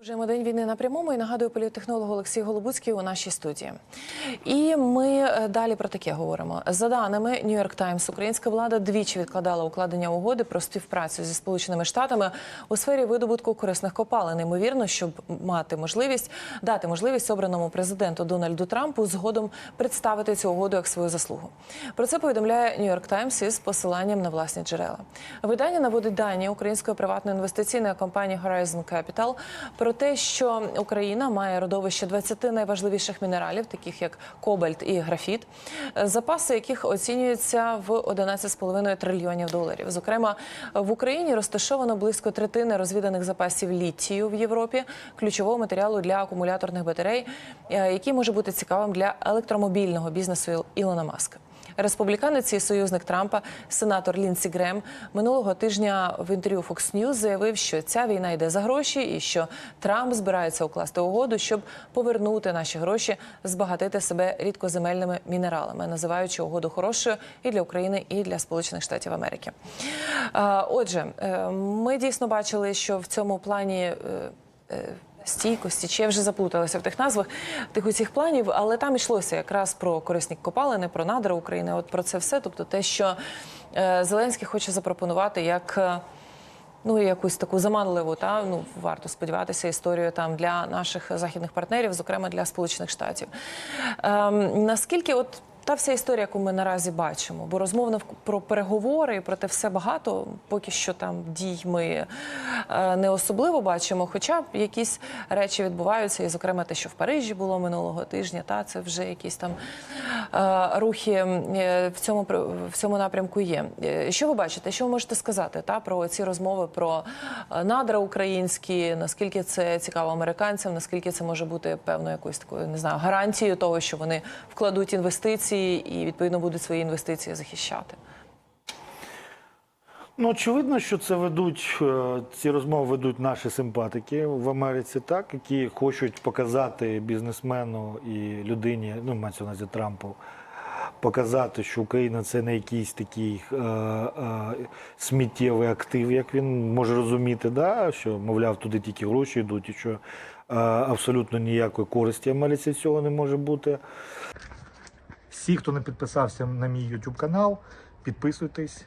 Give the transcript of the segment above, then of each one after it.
Продовжуємо день війни на прямому і нагадую політтехнолог Олексій Голубуцький у нашій студії. І ми е, далі про таке говоримо. За даними New York Times, українська влада двічі відкладала укладення угоди про співпрацю зі Сполученими Штатами у сфері видобутку корисних копалин. Ймовірно, щоб мати можливість дати можливість обраному президенту Дональду Трампу згодом представити цю угоду як свою заслугу. Про це повідомляє York Times із посиланням на власні джерела. Видання наводить дані української приватної інвестиційної компанії Horizon Capital про те, що Україна має родовище 20 найважливіших мінералів, таких як кобальт і графіт, запаси яких оцінюються в 11,5 трильйонів доларів. Зокрема, в Україні розташовано близько третини розвіданих запасів літію в Європі, ключового матеріалу для акумуляторних батарей, е, який може бути цікавим для електромобільного бізнесу Ілона Маска. Республіканець і союзник Трампа, сенатор Лінсі Грем, минулого тижня в інтерв'ю Fox News заявив, що ця війна йде за гроші, і що Трамп збирається укласти угоду, щоб повернути наші гроші, збагатити себе рідкоземельними мінералами, називаючи угоду хорошою і для України, і для Сполучених Штатів Америки. Отже, е, ми дійсно бачили, що в цьому плані. Стійкості, чи я вже заплуталася в тих назвах тих усіх планів, але там йшлося якраз про корисні копалини, про надра України. От про це все. Тобто, те, що е, Зеленський хоче запропонувати як. е, Ну, якусь таку заманливу, та ну варто сподіватися, історію там для наших західних партнерів, зокрема для Сполучених Штатів. Ем, наскільки от та вся історія, яку ми наразі бачимо, бо розмов про переговори і про те все багато, поки що там дій ми е, не особливо бачимо. Хоча якісь речі відбуваються, і зокрема те, що в Парижі було минулого тижня, та це вже якісь там рухи е, в цьому в цьому напрямку є. Е, Що ви бачите? Що ви можете сказати та про ці розмови про е, надра українські? Наскільки це цікаво американцям? Наскільки це може бути певною якоюсь такою не знаю гарантією того, що вони вкладуть інвестиції і відповідно будуть свої інвестиції захищати? Ну, очевидно, що це ведуть е, ці розмови ведуть наші симпатики в Америці, так які хочуть показати бізнесмену і людині, ну мається на Трампу, показати, що Україна це не якийсь такий е, е, сміттєвий актив, як він може розуміти, да? що мовляв, туди тільки гроші йдуть, і що е, абсолютно ніякої користі Америці цього не може бути. Всі, хто не підписався на мій YouTube канал, підписуйтесь,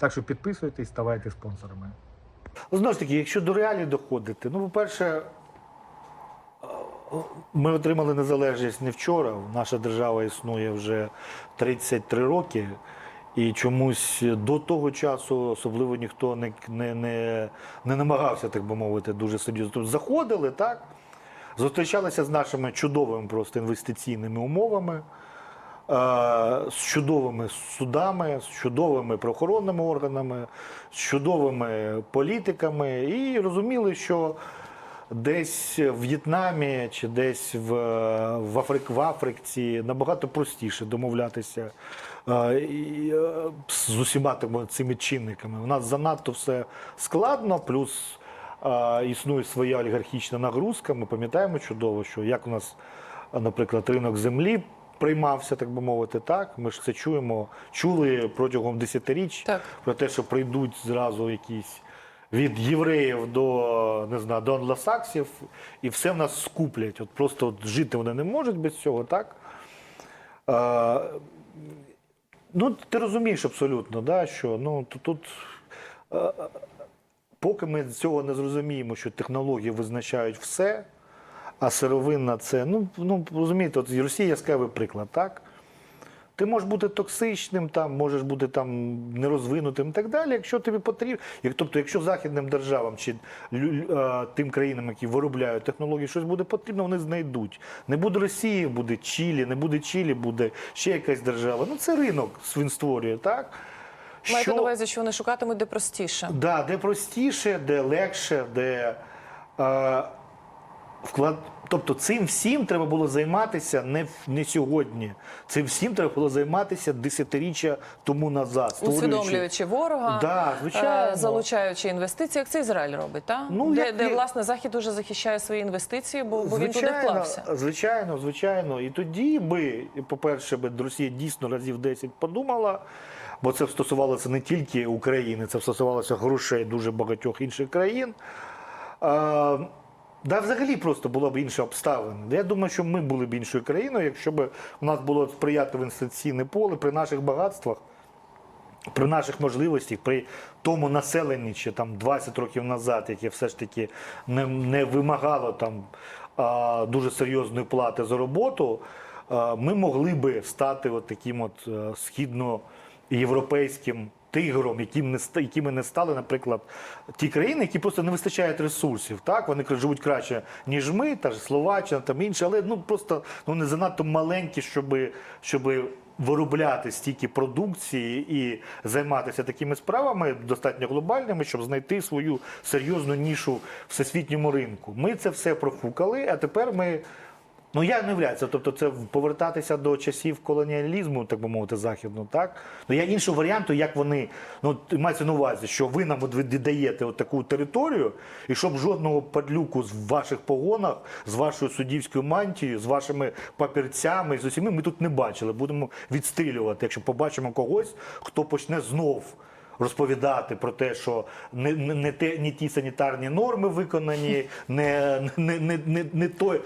Так що підписуйтесь, ставайте спонсорами. Знову ж таки, якщо до реалій доходити, ну, по-перше, ми отримали незалежність не вчора. Наша держава існує вже 33 роки. І чомусь до того часу особливо ніхто не, не, не, не намагався, так би мовити, дуже серйозно. Тобто заходили, так? Зустрічалися з нашими чудовими просто інвестиційними умовами, е, з чудовими судами, з чудовими правоохоронними органами, з чудовими політиками, і розуміли, що десь в В'єтнамі чи десь в, в, Африк, в Африці набагато простіше домовлятися е, е, з усіма цими чинниками. У нас занадто все складно, плюс е, існує своя олігархічна нагрузка. Ми пам'ятаємо чудово, що як у нас, е, наприклад, ринок землі. Приймався, так би мовити, так. Ми ж це чуємо, чули протягом десятиріч Так. про те, що прийдуть зразу якісь від євреїв до не знаю, до англосаксів, і все в нас скуплять. От просто от жити вони не можуть без цього, так? Е, ну, ти розумієш абсолютно, да, що ну, тут, тут е, поки ми цього не зрозуміємо, що технології визначають все, а сировинна це, ну, ну розумієте, от Росія яскравий приклад, так? Ти можеш бути токсичним, там можеш бути там нерозвинутим і так далі, якщо тобі потрібно. Як, тобто, якщо західним державам чи а, тим країнам, які виробляють технології, щось буде потрібно, вони знайдуть. Не буде Росії, буде Чилі, не буде Чилі, буде ще якась держава. Ну це ринок він створює, так? Маєте на увазі, що вони шукатимуть де простіше? Да, де простіше, де легше, де. Е, вклад. Тобто цим всім треба було займатися не, не сьогодні. Цим всім треба було займатися десятиріччя тому назад. Усвідомлюючи ворога, Да, звичайно. е, залучаючи інвестиції, як це Ізраїль робить, та? Ну, де, як де власне Захід уже захищає свої інвестиції, бо, бо він туди вклався. Звичайно, звичайно. І тоді би, по-перше, би Росія дійсно разів 10 подумала, бо це стосувалося не тільки України, це стосувалося грошей дуже багатьох інших країн. Да, взагалі просто була б інша обставина. Я думаю, що ми були б іншою країною, якщо б у нас було сприятливе інвестиційне поле при наших багатствах, при наших можливостях, при тому населенні, ще там 20 років назад, яке все ж таки не, не вимагало там а, дуже серйозної плати за роботу, а, ми могли би стати от таким от е, східноєвропейським тигром, яким не якими не стали, наприклад, ті країни, які просто не вистачають ресурсів. Так вони живуть краще, ніж ми, та ж Словаччина, там інші, але ну просто ну не занадто маленькі, щоб, щоб виробляти стільки продукції і займатися такими справами достатньо глобальними, щоб знайти свою серйозну нішу всесвітньому ринку. Ми це все профукали, а тепер ми. Ну я не являюся, тобто це повертатися до часів колоніалізму, так би мовити, західного, так? Ну я іншого варіанту, як вони, ну мається на увазі, що ви нам от віддаєте от таку територію, і щоб жодного падлюку з ваших погонах, з вашою суддівською мантією, з вашими папірцями, з усіми ми тут не бачили. Будемо відстрілювати, якщо побачимо когось, хто почне знов. Розповідати про те, що не, не, не, те, не ті санітарні норми виконані, не, не, не, не, не той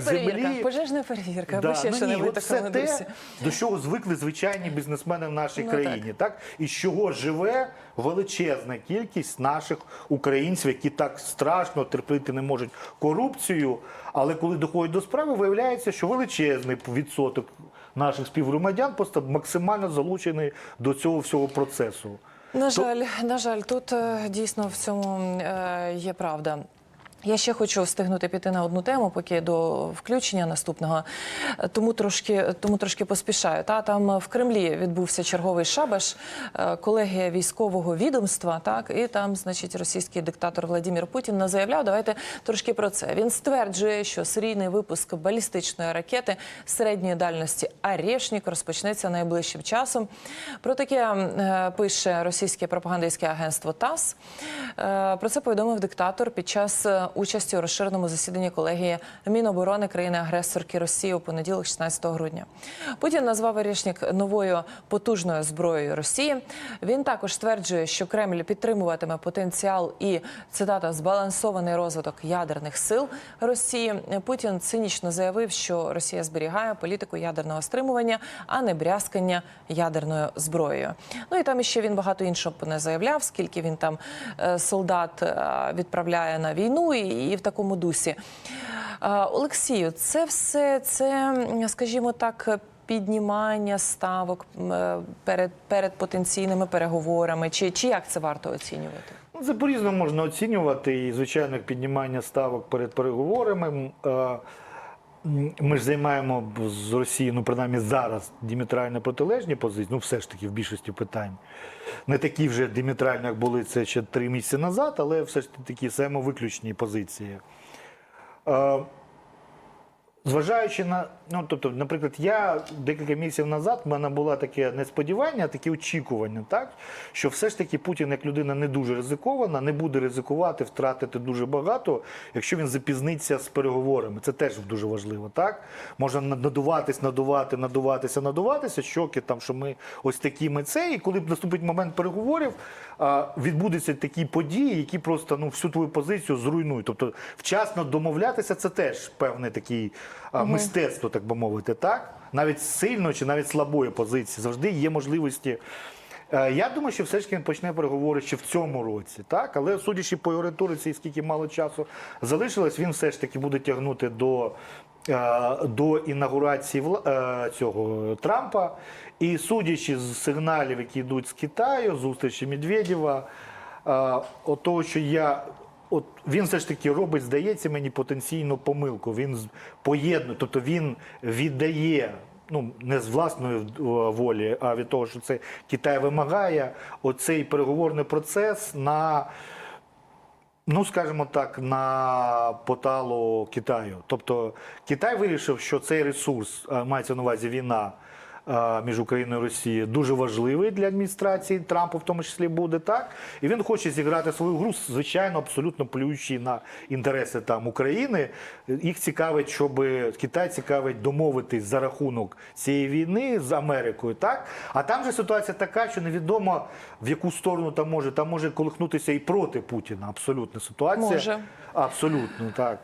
перевірка, землі. пожежна перевірка, Да, ще ну що ні, от дусі. те, до чого звикли звичайні бізнесмени в нашій Ну, країні, так. і з чого живе величезна кількість наших українців, які так страшно терпіти не можуть корупцію. Але коли доходять до справи, виявляється, що величезний відсоток наших співгромадян просто максимально залучений до цього всього процесу. На жаль, на жаль, тут е, дійсно в цьому е, є правда. Я ще хочу встигнути піти на одну тему, поки до включення наступного. Тому трошки, тому трошки поспішаю. Та там в Кремлі відбувся черговий шабаш, е, колегія військового відомства. Так і там, значить, російський диктатор Владимир Путін заявляв. Давайте трошки про це. Він стверджує, що серійний випуск балістичної ракети середньої дальності «Арєшнік» розпочнеться найближчим часом. Про таке е, пише російське пропагандистське агентство ТАСС. Е, Про це повідомив диктатор під час участі у розширеному засіданні колегії Міноборони країни-агресорки Росії у понеділок, 16 грудня. Путін назвав «Арєшнік» новою потужною зброєю Росії. Він також стверджує, що Кремль підтримуватиме потенціал і цитата збалансований розвиток ядерних сил Росії. Путін цинічно заявив, що Росія зберігає політику ядерного стримування, а не брязкання ядерною зброєю. Ну і там іще він багато іншого не заявляв, скільки він там е, солдат е, відправляє на війну і, і в такому дусі. Е, Олексію, це все це, скажімо так. Піднімання ставок е, перед перед потенційними переговорами, чи, чи як це варто оцінювати? Ну, Це по-різному можна оцінювати і, звичайно, піднімання ставок перед переговорами. Е, Ми ж займаємо з Росією, ну принаймні зараз, діметрально протилежні позиції, ну все ж таки в більшості питань. Не такі вже діметральні, як були це ще три місяці назад, але все ж таки самовиключні позиції. Зважаючи на, ну тобто, наприклад, я декілька місяців назад в мене було таке несподівання, таке очікування, так що все ж таки Путін як людина не дуже ризикована, не буде ризикувати, втратити дуже багато, якщо він запізниться з переговорами. Це теж дуже важливо. Так можна надуватись, надувати, надуватися, надуватися, щоки там, що ми ось такі ми це. І коли наступить момент переговорів, відбудуться такі події, які просто ну всю твою позицію зруйнують. Тобто, вчасно домовлятися, це теж певний такий а, мистецтво, так би мовити, так навіть сильно чи навіть слабої позиції завжди є можливості. Е, Я думаю, що все ж таки він почне переговори ще в цьому році, так але судячи по його риториці, скільки мало часу залишилось, він все ж таки буде тягнути до, е, до інаугурації е, цього Трампа. І судячи з сигналів, які йдуть з Китаю, зустрічі Медведєва, от того, що я. От він все ж таки робить, здається мені, потенційну помилку. Він поєднує, тобто він віддає. Ну, не з власної волі, а від того, що це Китай вимагає, оцей переговорний процес на Ну, скажімо так, на поталу Китаю. Тобто Китай вирішив, що цей ресурс е, мається на увазі війна між Україною і Росією, дуже важливий для адміністрації Трампа, в тому числі буде так. І він хоче зіграти свою гру, звичайно, абсолютно плюючи на інтереси там України. Їх цікавить, щоб Китай цікавить домовитись за рахунок цієї війни з Америкою, так? А там же ситуація така, що невідомо в яку сторону там може, там може колихнутися і проти Путіна. Абсолютна ситуація. Може. Абсолютно так.